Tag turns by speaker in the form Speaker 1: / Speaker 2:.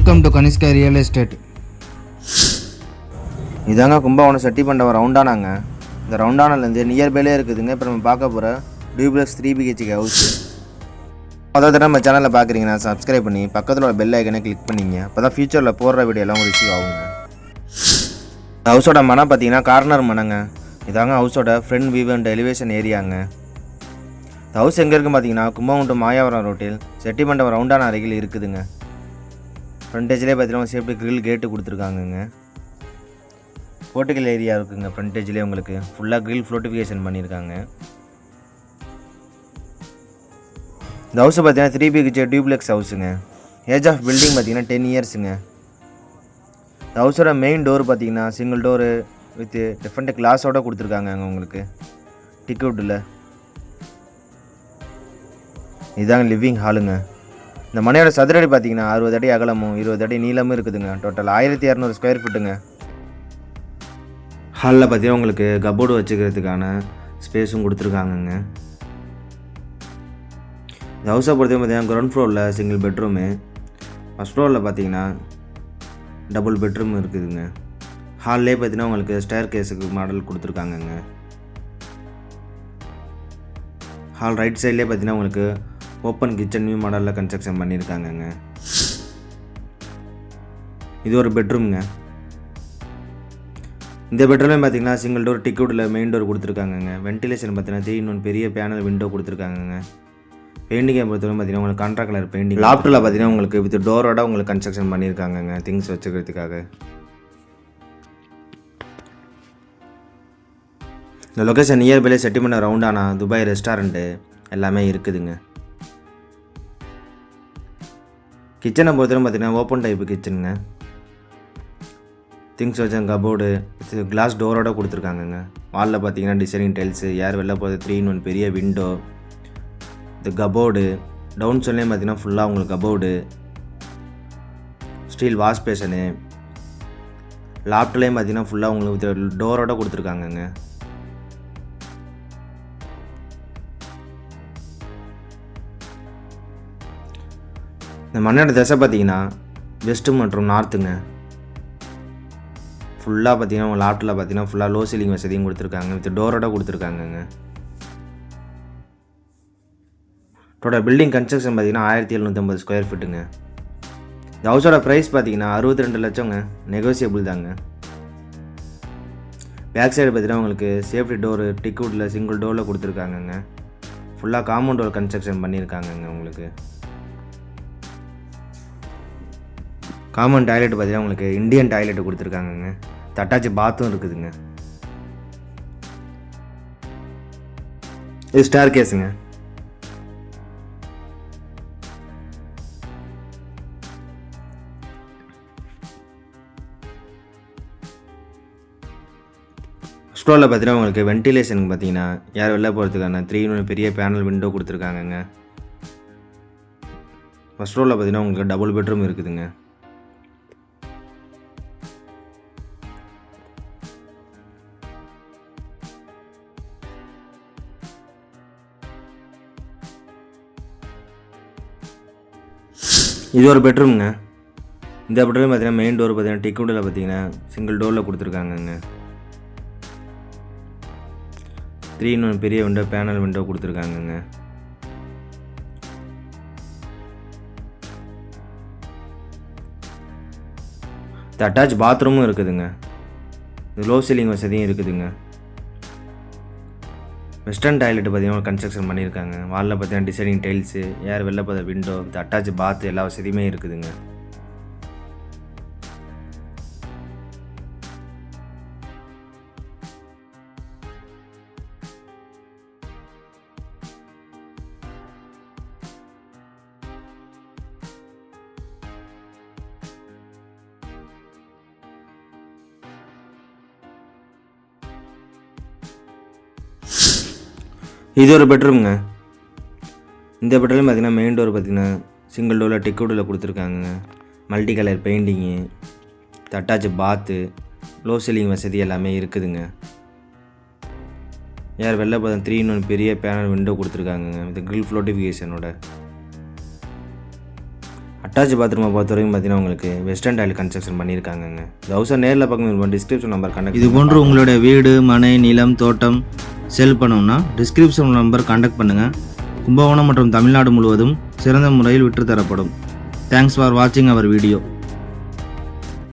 Speaker 1: Welcome to Kanishka real estate இதாங்க கும்பகோணம் செட்டி ரவுண்டானாங்க இந்த ரவுண்டானாலேருந்து நியர்பைலே இருக்குதுங்க. இப்போ நம்ம பார்க்க போகிற டியூப்ளஸ் த்ரீ பிஹெச்கே ஹவுஸ் அதாவது நம்ம சேனலில் பார்க்குறீங்கன்னா சப்ஸ்கிரைப் பண்ணி பக்கத்தில் உள்ள பெல் ஐக்கனை கிளிக் பண்ணிங்க. அப்போ தான் ஃபியூச்சரில் போடுற வீடியோலாம் உங்களுக்கு ரிசீவ் ஆகுங்க. இந்த ஹவுஸோட மனம் பார்த்தீங்கன்னா கார்னர் மனங்க. இதாங்க ஹவுஸோட ஃப்ரண்ட் வியூ அண்ட் எலிவேஷன் ஏரியாங்க இந்த ஹவுஸ் எங்கே இருக்குன்னு பார்த்தீங்கன்னா கும்பகோணம் மாயாவரம் ரோட்டில் செட்டிமண்டபம் ரவுண்டான அருகில் இருக்குதுங்க. ஃப்ரண்டேஜ்லேயே பார்த்தீங்கன்னா சேஃப்டி கிரில் கேட்டு கொடுத்துருக்காங்கங்க. போர்ட்டிக்கல் ஏரியா இருக்குங்க ஃப்ரண்டேஜ்லேயே உங்களுக்கு. ஃபுல்லாக கிரில் ஃப்ளோட்டிஃபிகேஷன் பண்ணியிருக்காங்க இந்த ஹவுஸ் பார்த்தீங்கன்னா த்ரீ பிஹெச் டியூப்ளெக்ஸ் ஹவுஸுங்க ஏஜ் ஆஃப் பில்டிங் பார்த்தீங்கன்னா டென் இயர்ஸுங்க இந்த ஹவுஸோட மெயின் டோர் பார்த்தீங்கன்னா சிங்கிள் டோரு வித் டிஃப்ரெண்ட் கிளாஸோடு கொடுத்துருக்காங்க அங்கே உங்களுக்கு. டிக்கெட்டில் இதாங்க லிவிங் ஹாலுங்க இந்த மனையோட சதுரடி பார்த்தீங்கன்னா அறுபது அடி அகலமும் இருபது அடி நீளமும் இருக்குதுங்க. டோட்டல் ஆயிரத்தி இரநூறு ஸ்கொயர் ஃபீட்டுங்க ஹாலில் பார்த்தீங்கன்னா உங்களுக்கு கபோர்டு வச்சுக்கிறதுக்கான ஸ்பேஸும் கொடுத்துருக்காங்கங்க. இந்த ஹவுஸை பொறுத்தவரை பார்த்தீங்கன்னா கிரவுண்ட் ஃப்ளோரில் சிங்கிள் பெட்ரூமு ஃபஸ்ட் ஃப்ளோரில் பார்த்தீங்கன்னா டபுள் பெட்ரூம் இருக்குதுங்க. ஹால்லே பார்த்தீங்கன்னா உங்களுக்கு ஸ்டேர் கேஸுக்கு மாடல் கொடுத்துருக்காங்கங்க. ஹால் ரைட் சைட்லேயே பார்த்தீங்கன்னா உங்களுக்கு ஓப்பன் கிச்சன் நியூ மாடலில் கன்ஸ்ட்ரக்ஷன் பண்ணியிருக்காங்கங்க. இது ஒரு பெட்ரூம்ங்க இந்த பெட்ரூம்லேயும் பார்த்தீங்கன்னா சிங்கிள் டோர் டிக்கெட்டில் மெயின் டோர் கொடுத்துருக்காங்கங்க. வென்டிலேஷன் பார்த்தீங்கன்னா த்ரீ இன்னொன்று பெரிய பேனல் விண்டோ கொடுத்துருக்காங்கங்க. பெயிண்டிங்கை பொறுத்தவரை பார்த்தீங்கன்னா உங்களுக்கு கான்ட்ராக்ட் கலர் பெயிண்டிங் லாப்டில் பார்த்தீங்கன்னா உங்களுக்கு வித் டோரோட உங்களுக்கு கன்ஸ்ட்ரக்ஷன் பண்ணியிருக்காங்கங்க திங்ஸ் வச்சுக்கிறதுக்காக. இந்த லொக்கேஷன் நியர்பைலே செட்டிமெண்ட் ரவுண்டானா துபாய் ரெஸ்டாரண்ட்டு எல்லாமே இருக்குதுங்க. கிச்சனை பொறுத்தவரை பார்த்தீங்கன்னா ஓப்பன் டைப்பு கிச்சனுங்க திங்ஸ் வச்ச கபோர்டு கிளாஸ் டோரோட கொடுத்துருக்காங்கங்க. வாலில் பார்த்தீங்கன்னா டிசைனிங் டைல்ஸு ஏர் வெளில போகிறது த்ரீ ஒன் பெரிய விண்டோ இந்த கபோர்டு டவுன் சைட்லேயும் பார்த்தீங்கன்னா ஃபுல்லாக உங்களுக்கு கபோர்டு ஸ்டீல் வாஷ் பேஷனு லாப்ட்லேயும் பார்த்தீங்கன்னா ஃபுல்லாக உங்களுக்கு டோரோட கொடுத்துருக்காங்கங்க. இந்த மண்ணோட திசை பார்த்தீங்கன்னா வெஸ்ட்டு மற்றும் நார்த்துங்க. ஃபுல்லாக பார்த்தீங்கன்னா உங்கள் லாப்டில் பார்த்தீங்கன்னா ஃபுல்லாக லோ சீலிங் வசதியும் கொடுத்துருக்காங்க. வித் டோரோட கொடுத்துருக்காங்கங்க. டோட்டல் பில்டிங் கன்ஸ்ட்ரக்ஷன் பார்த்தீங்கன்னா ஆயிரத்தி எழுநூற்றம்பது ஸ்கொயர் ஃபீட்டுங்க இந்த ஹவுஸோட ப்ரைஸ் பார்த்தீங்கன்னா அறுபத்தி ரெண்டு லட்சங்க. நெகோசியபிள் தாங்க. பேக் சைடு பார்த்தீங்கன்னா உங்களுக்கு சேஃப்டி டோரு டிக்வுட்டில் சிங்கிள் டோரில் கொடுத்துருக்காங்கங்க. ஃபுல்லாக காம்பவுண்ட் டோர் கன்ஸ்ட்ரக்ஷன் பண்ணியிருக்காங்கங்க உங்களுக்கு. காமன் டாய்லெட் பார்த்தீங்கன்னா உங்களுக்கு இந்தியன் டாய்லெட் கொடுத்துருக்காங்கங்க. தட்டாச்சி பாத்தும் இருக்குதுங்க. இது ஸ்டார் கேஸுங்க ஸ்டோரில் பார்த்தீங்கன்னா உங்களுக்கு வென்டிலேஷனுக்கு பார்த்தீங்கன்னா யார் வெளில போகிறதுக்கான த்ரீ பெரிய பேனல் விண்டோ கொடுத்துருக்காங்கங்க. ஃபஸ்ட் ரோவில் பார்த்தீங்கன்னா உங்களுக்கு டபுள் பெட்ரூம் இருக்குதுங்க. இது ஒரு பெட்ரூம்ங்க. இந்த பெட்ரூம் பார்த்தீங்கன்னா மெயின் டோர் பார்த்தீங்கன்னா டிக்கெட்டில் பார்த்தீங்கன்னா சிங்கிள் டோரில் கொடுத்துருக்காங்கங்க. த்ரீ இன்னொன்று பெரிய விண்டோ பேனல் விண்டோ கொடுத்துருக்காங்கங்க. அட்டாச் பாத்ரூமும் இருக்குதுங்க. லோ சீலிங் வசதியும் இருக்குதுங்க. வெஸ்டர்ன் டாய்லெட் பார்த்தீங்கன்னா கன்ஸ்ட்ரக்ஷன் பண்ணியிருக்காங்க. வாலில் பார்த்தீங்கன்னா டிசைனிங் டைல்ஸு ஏர் வெளில பார்த்த விண்டோ வித் அட்டாச் பாத் எல்லா வசதியுமே இருக்குதுங்க. இது ஒரு பெட்ரூம்ங்க இந்த பெட்ரூம் பார்த்தீங்கன்னா மெயின் டோர் பார்த்தீங்கன்னா சிங்கிள் டோரில் டிக்கெட்டில் கொடுத்துருக்காங்க multi colour painting attach bath low ceiling வசதி எல்லாமே இருக்குதுங்க. யார் வெளில பார்த்தா த்ரீ ஒன் பெரிய பேனல் விண்டோ கொடுத்துருக்காங்க வித் கிரில் ஃப்ளோட்டிஃபிகேஷனோட அட்டாச் பாத்ரூமை பொறுத்த வரைக்கும் பார்த்தீங்கன்னா உங்களுக்கு வெஸ்டர்ன் டைல் கன்ஸ்ட்ரக்ஷன் பண்ணியிருக்காங்கங்க. இந்த ஹவுஸை நேரில் பார்க்க டிஸ்கிரிப்ஷன் நம்பர் கண்டக்ட் இது போன்று உங்களுடைய வீடு மனை நிலம் தோட்டம் சேல் பண்ணணும்னா டிஸ்கிரிப்ஷன் நம்பர் கான்டாக்ட் பண்ணுங்கள் கும்பகோணம் மற்றும் தமிழ்நாடு முழுவதும் சிறந்த முறையில் விற்றுத்தரப்படும். தேங்க்ஸ் ஃபார் வாட்சிங் அவர் வீடியோ